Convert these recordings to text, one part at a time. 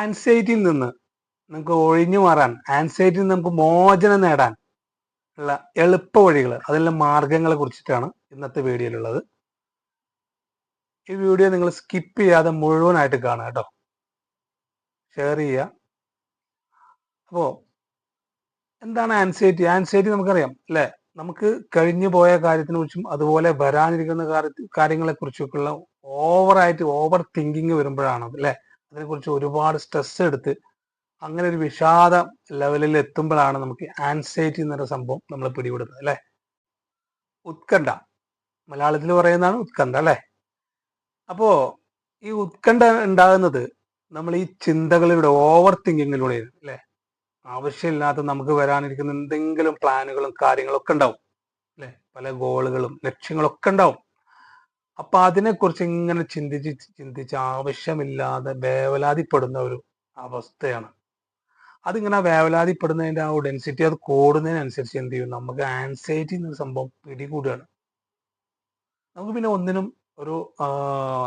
ആൻസൈറ്റിയിൽ നിന്ന് നമുക്ക് ഒഴിഞ്ഞു മാറാൻ ആൻസൈറ്റിയിൽ നിന്ന് നമുക്ക് മോചനം നേടാൻ ഉള്ള എളുപ്പ വഴികൾ അതിനുള്ള മാർഗങ്ങളെ കുറിച്ചിട്ടാണ് ഇന്നത്തെ വീഡിയോയിലുള്ളത്. ഈ വീഡിയോ നിങ്ങൾ സ്കിപ്പ് ചെയ്യാതെ മുഴുവനായിട്ട് കാണുക കേട്ടോ. ഷെയർ ചെയ്യുക. അപ്പോൾ എന്താണ് ആൻസൈറ്റി ആൻസൈറ്റി നമുക്കറിയാം അല്ലേ? നമുക്ക് കഴിഞ്ഞു പോയ കാര്യത്തിനെ കുറിച്ചും അതുപോലെ വരാനിരിക്കുന്ന കാര്യങ്ങളെ കുറിച്ചൊക്കെയുള്ള ഓവറായിട്ട് ഓവർ തിങ്കിങ് വരുമ്പോഴാണ് അല്ലേ? അതിനെക്കുറിച്ച് ഒരുപാട് സ്ട്രെസ് എടുത്ത് അങ്ങനെ ഒരു വിഷാദ ലെവലിൽ എത്തുമ്പോഴാണ് നമുക്ക് ആൻസൈറ്റി എന്നൊരു സംഭവം നമ്മൾ പിടിപെടുന്നത് അല്ലേ? ഉത്കണ്ഠ. മലയാളത്തിൽ പറയുന്നതാണ് ഉത്കണ്ഠ അല്ലേ? അപ്പോ ഈ ഉത്കണ്ഠ ഉണ്ടാകുന്നത് നമ്മൾ ഈ ചിന്തകളിലൂടെ ഓവർ തിങ്കിങ്ങിലൂടെ അല്ലേ? ആവശ്യമില്ലാത്ത നമുക്ക് വരാനിരിക്കുന്ന എന്തെങ്കിലും പ്ലാനുകളും കാര്യങ്ങളൊക്കെ ഉണ്ടാവും അല്ലെ? പല ഗോളുകളും ലക്ഷ്യങ്ങളൊക്കെ ഉണ്ടാവും. അപ്പൊ അതിനെക്കുറിച്ച് ഇങ്ങനെ ചിന്തിച്ച് ചിന്തിച്ച് ആവശ്യമില്ലാതെ വേവലാതിപ്പെടുന്ന ഒരു അവസ്ഥയാണ്. അതിങ്ങനെ വേവലാതിപ്പെടുന്നതിന്റെ ആ ഡെൻസിറ്റി അത് കൂടുന്നതിനനുസരിച്ച് എന്ത് ചെയ്യും? നമുക്ക് ആൻസൈറ്റി എന്ന സംഭവം പിടികൂടുകയാണ്. നമുക്ക് പിന്നെ ഒന്നിനും ഒരു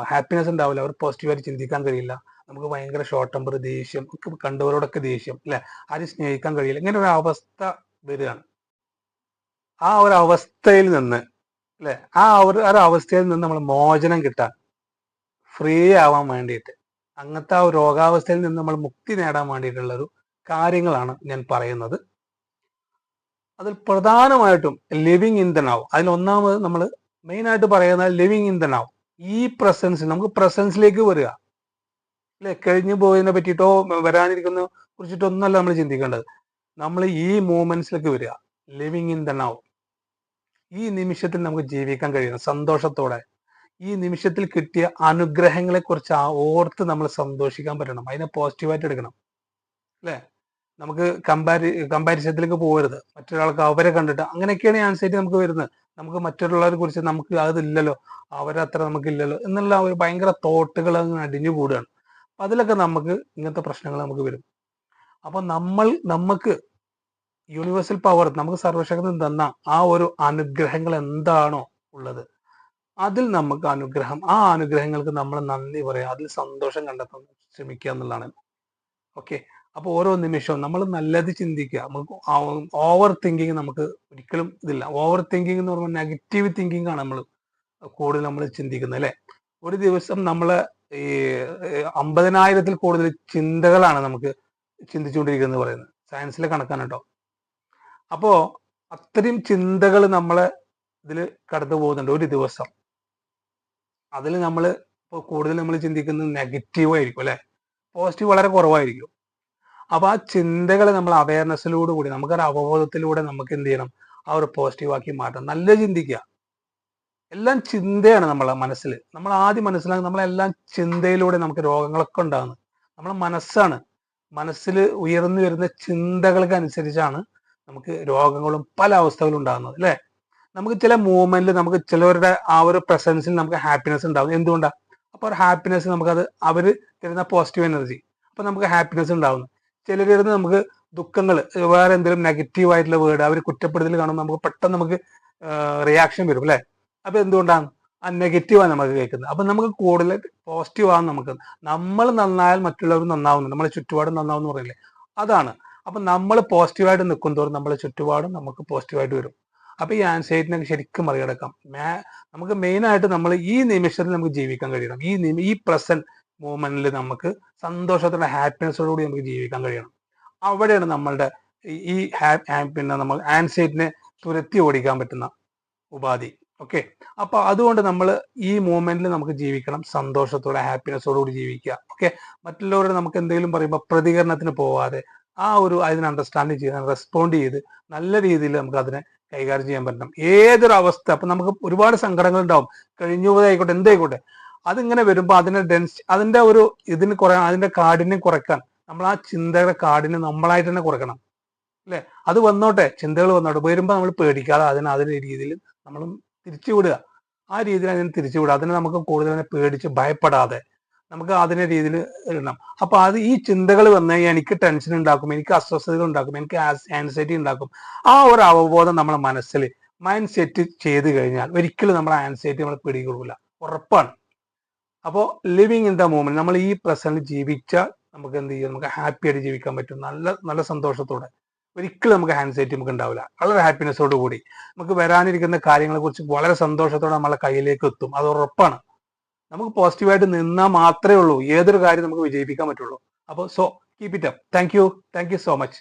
ഹാപ്പിനെസ് ഉണ്ടാവില്ല. അവർ പോസിറ്റീവായിട്ട് ചിന്തിക്കാൻ കഴിയില്ല. നമുക്ക് ഭയങ്കര ഷോർട്ട് ടെമ്പർ ദേഷ്യം ഒക്കെ കണ്ടവരോടൊക്കെ ദേഷ്യം അല്ലെ? ആരും സ്നേഹിക്കാൻ കഴിയില്ല. ഇങ്ങനെ ഒരു അവസ്ഥ വരികയാണ്. ആ ഒരു അവസ്ഥയിൽ നിന്ന് അല്ലെ? ആ ഒരു ഒരു അവസ്ഥയിൽ നിന്ന് നമ്മൾ മോചനം കിട്ടാൻ ഫ്രീ ആവാൻ വേണ്ടിയിട്ട്. അങ്ങനത്തെ ആ രോഗാവസ്ഥയിൽ നിന്ന് നമ്മൾ മുക്തി നേടാൻ വേണ്ടിയിട്ടുള്ള ഒരു കാര്യങ്ങളാണ് ഞാൻ പറയുന്നത്. അതിൽ പ്രധാനമായിട്ടും ലിവിങ് ഇൻ ദ നൗ അതിൽ ഒന്നാമത് നമ്മൾ മെയിൻ ആയിട്ട് പറയുന്നത് ലിവിങ് ഇൻ ദ നൗ ഈ പ്രസൻസ് നമുക്ക് പ്രസൻസിലേക്ക് വരിക. അല്ലെ? കഴിഞ്ഞു പോയതിനെ പറ്റിയിട്ടോ വരാനിരിക്കുന്ന കുറിച്ചിട്ടോ ഒന്നല്ല നമ്മൾ ചിന്തിക്കേണ്ടത്. നമ്മൾ ഈ മൂമെന്റ്സിലേക്ക് വരിക. ലിവിങ് ഇൻ ദ നൗ ഈ നിമിഷത്തിൽ നമുക്ക് ജീവിക്കാൻ കഴിയണം സന്തോഷത്തോടെ ഈ നിമിഷത്തിൽ കിട്ടിയ അനുഗ്രഹങ്ങളെ കുറിച്ച് ഓർത്ത് നമ്മൾ സന്തോഷിക്കാൻ പറ്റണം. അതിനെ പോസിറ്റീവായിട്ട് എടുക്കണം. അല്ലേ? നമുക്ക് കമ്പാരി കമ്പാരിസത്തിലേക്ക് പോകരുത്. മറ്റൊരാൾക്ക് അവരെ കണ്ടിട്ട് അങ്ങനെയൊക്കെയാണ് ആൻസൈറ്റി നമുക്ക് വരുന്നത്. നമുക്ക് മറ്റുള്ളവരെ കുറിച്ച് നമുക്ക് അതില്ലല്ലോ അവരത്ര നമുക്കില്ലല്ലോ എന്നുള്ള ഒരു ഭയങ്കര തോട്ടുകൾ അങ്ങ് അടിഞ്ഞു കൂടുകയാണ്. അതിലൊക്കെ നമുക്ക് ഇങ്ങനത്തെ പ്രശ്നങ്ങൾ നമുക്ക് വരും. അപ്പൊ നമ്മൾ നമുക്ക് യൂണിവേഴ്സൽ പവർ നമുക്ക് സർവശക്തൻ തന്ന ആ ഒരു അനുഗ്രഹങ്ങൾ എന്താണോ ഉള്ളത്? അതിൽ നമുക്ക് അനുഗ്രഹം ആ അനുഗ്രഹങ്ങൾക്ക് നമ്മൾ നന്ദി പറയാം. അതിൽ സന്തോഷം കണ്ടെത്താൻ ശ്രമിക്കുക എന്നുള്ളതാണ്. ഓക്കെ അപ്പോൾ ഓരോ നിമിഷവും നമ്മൾ നല്ലത് ചിന്തിക്കുക. നമുക്ക് ഓവർ തിങ്കിങ് നമുക്ക് ഒരിക്കലും ഇതില്ല. ഓവർ തിങ്കിങ് എന്ന് പറയുമ്പോൾ നെഗറ്റീവ് തിങ്കിങ് ആണ് നമ്മൾ കൂടുതൽ നമ്മൾ ചിന്തിക്കുന്നത് അല്ലെ? ഒരു ദിവസം നമ്മൾ ഈ അമ്പതിനായിരത്തിൽ കൂടുതൽ ചിന്തകളാണ് നമുക്ക് ചിന്തിച്ചുകൊണ്ടിരിക്കുന്നത് പറയുന്നത്. സയൻസിലെ കണക്കാണ് കേട്ടോ. അപ്പോ അത്രയും ചിന്തകൾ നമ്മളെ ഇതിൽ കടന്നു പോകുന്നുണ്ട്. ഒരു ദിവസം. അതിൽ നമ്മൾ ഇപ്പോൾ കൂടുതൽ നമ്മൾ ചിന്തിക്കുന്നത് നെഗറ്റീവ് ആയിരിക്കും അല്ലെ? പോസിറ്റീവ് വളരെ കുറവായിരിക്കും. അപ്പൊ ആ ചിന്തകൾ നമ്മൾ അവയർനെസ്സിലൂടെ കൂടി നമുക്കൊരു അവബോധത്തിലൂടെ നമുക്ക് എന്ത് ചെയ്യണം? ആ ഒരു പോസിറ്റീവ് ആക്കി മാറ്റണം. നല്ല ചിന്തിക്കുക. എല്ലാം ചിന്തയാണ് നമ്മളെ മനസ്സിൽ. നമ്മൾ ആദ്യം മനസ്സിലാക്കുക നമ്മളെല്ലാം ചിന്തയിലൂടെ നമുക്ക് രോഗങ്ങളൊക്കെ ഉണ്ടാകുന്നത്. നമ്മളെ മനസ്സാണ്. മനസ്സിൽ ഉയർന്നു വരുന്ന ചിന്തകൾക്ക് അനുസരിച്ചാണ് നമുക്ക് രോഗങ്ങളും പല അവസ്ഥകളും ഉണ്ടാകുന്നത് അല്ലേ? നമുക്ക് ചില മൂവ്മെന്റിൽ നമുക്ക് ചിലവരുടെ ആ ഒരു പ്രസൻസിൽ നമുക്ക് ഹാപ്പിനെസ് ഉണ്ടാകും. എന്തുകൊണ്ടാണ് അപ്പോൾ ഒരു ഹാപ്പിനെസ് നമുക്കത് അവർ തരുന്ന പോസിറ്റീവ് എനർജി അപ്പോൾ നമുക്ക് ഹാപ്പിനെസ് ഉണ്ടാവുന്നു ചിലരുന്ന് നമുക്ക് ദുഃഖങ്ങൾ വേറെ എന്തെങ്കിലും നെഗറ്റീവ് ആയിട്ടുള്ള വേർഡ് അവർ കുറ്റപ്പെടുത്തൽ കാണുമ്പോൾ നമുക്ക് പെട്ടെന്ന് നമുക്ക് റിയാക്ഷൻ വരും അല്ലെ? അപ്പോൾ എന്തുകൊണ്ടാണ് ആ നെഗറ്റീവാണ് നമുക്ക് കേൾക്കുന്നത്. അപ്പൊ നമുക്ക് കൂടുതൽ പോസിറ്റീവ് ആണ് നമുക്ക്. നമ്മൾ നന്നായാൽ മറ്റുള്ളവർ നന്നാവുന്നു. നമ്മളെ ചുറ്റുപാട് നന്നാവുന്നു പറയില്ലേ അതാണ്. അപ്പൊ നമ്മൾ പോസിറ്റീവായിട്ട് നിൽക്കും തോറും നമ്മളെ ചുറ്റുപാടും നമുക്ക് പോസിറ്റീവായിട്ട് വരും. അപ്പൊ ഈ ആൻസൈറ്റിനൊക്കെ ശരിക്കും മറികടക്കാം. നമുക്ക് മെയിൻ ആയിട്ട് നമ്മൾ ഈ നിമിഷത്തിൽ നമുക്ക് ജീവിക്കാൻ കഴിയണം. ഈ ഈ പ്രസന്റ് മൂമെന്റിൽ നമുക്ക് സന്തോഷത്തോടെ ഹാപ്പിനെസ്സോടുകൂടി നമുക്ക് ജീവിക്കാൻ കഴിയണം. അവിടെയാണ് നമ്മളുടെ ഈ പിന്നെ നമ്മൾ ആൻസൈറ്റിനെ തുരത്തി ഓടിക്കാൻ പറ്റുന്ന ഉപാധി. ഓക്കെ അപ്പൊ അതുകൊണ്ട് നമ്മൾ ഈ മൂമെന്റിൽ നമുക്ക് ജീവിക്കണം. സന്തോഷത്തോടെ ഹാപ്പിനെസ്സോടുകൂടി ജീവിക്കുക. ഓക്കെ മറ്റുള്ളവരോട് നമുക്ക് എന്തെങ്കിലും പറയുമ്പോൾ പ്രതികരണത്തിന് പോവാതെ ആ ഒരു അതിനെ അണ്ടർസ്റ്റാൻഡ് ചെയ്ത് റെസ്പോണ്ട് ചെയ്ത് നല്ല രീതിയിൽ നമുക്ക് അതിനെ കൈകാര്യം ചെയ്യാൻ പറ്റണം. ഏതൊരു അവസ്ഥ അപ്പൊ നമുക്ക് ഒരുപാട് സങ്കടങ്ങൾ ഉണ്ടാവും. കഴിഞ്ഞു പോയതായിക്കോട്ടെ എന്തായിക്കോട്ടെ അതിങ്ങനെ വരുമ്പോൾ അതിനെ ഡെൻസ് അതിന്റെ ഒരു ഇതിന് കുറയാൻ അതിന്റെ കാഠിന്യം കുറയ്ക്കാൻ നമ്മൾ ആ ചിന്തയുടെ കാഠിന്യം നമ്മളായിട്ട് തന്നെ കുറയ്ക്കണം. അല്ലെ? അത് വന്നോട്ടെ ചിന്തകൾ വന്നോട്ടെ. വരുമ്പോൾ നമ്മൾ പേടിക്കാതെ അതിനെ അതിന്റെ രീതിയിൽ നമ്മൾ തിരിച്ചുവിടുക ആ രീതിയിൽ അതിനെ തിരിച്ചുവിടുക അതിനെ നമുക്ക് കൂടുതൽ പേടിച്ച് ഭയപ്പെടാതെ നമുക്ക് അതിനെ രീതിയിൽ ഇടണം. അപ്പൊ അത് ഈ ചിന്തകൾ വന്ന് എനിക്ക് ടെൻഷൻ ഉണ്ടാക്കും എനിക്ക് അസ്വസ്ഥതകൾ ഉണ്ടാക്കും എനിക്ക് ആൻസൈറ്റി ഉണ്ടാക്കും. ആ ഒരു അവബോധം നമ്മുടെ മനസ്സിൽ മൈൻഡ് സെറ്റ് ചെയ്ത് കഴിഞ്ഞാൽ ഒരിക്കലും നമ്മുടെ ആൻസൈറ്റി നമ്മൾ പിടികൊള്ളൂല ഉറപ്പാണ്. അപ്പോൾ ലിവിങ് ഇൻ ദ മൂമെന്റ് നമ്മൾ ഈ പ്രസന്റ് ജീവിച്ചാൽ നമുക്ക് എന്ത് ചെയ്യും? നമുക്ക് ഹാപ്പി ആയിട്ട് ജീവിക്കാൻ പറ്റും. നല്ല നല്ല സന്തോഷത്തോടെ. ഒരിക്കലും നമുക്ക് ആൻസൈറ്റി നമുക്ക് ഉണ്ടാവില്ല വളരെ ഹാപ്പിനെസ്സോട് കൂടി. നമുക്ക് വരാനിരിക്കുന്ന കാര്യങ്ങളെ കുറിച്ച് വളരെ സന്തോഷത്തോടെ നമ്മളെ കയ്യിലേക്ക് എത്തും. അത് ഉറപ്പാണ്. നമുക്ക് പോസിറ്റീവായിട്ട് നിന്നാൽ മാത്രമേ ഉള്ളൂ. ഏതൊരു കാര്യം നമുക്ക് വിജയിപ്പിക്കാൻ പറ്റുള്ളൂ. അപ്പോൾ so keep it up thank you thank you so much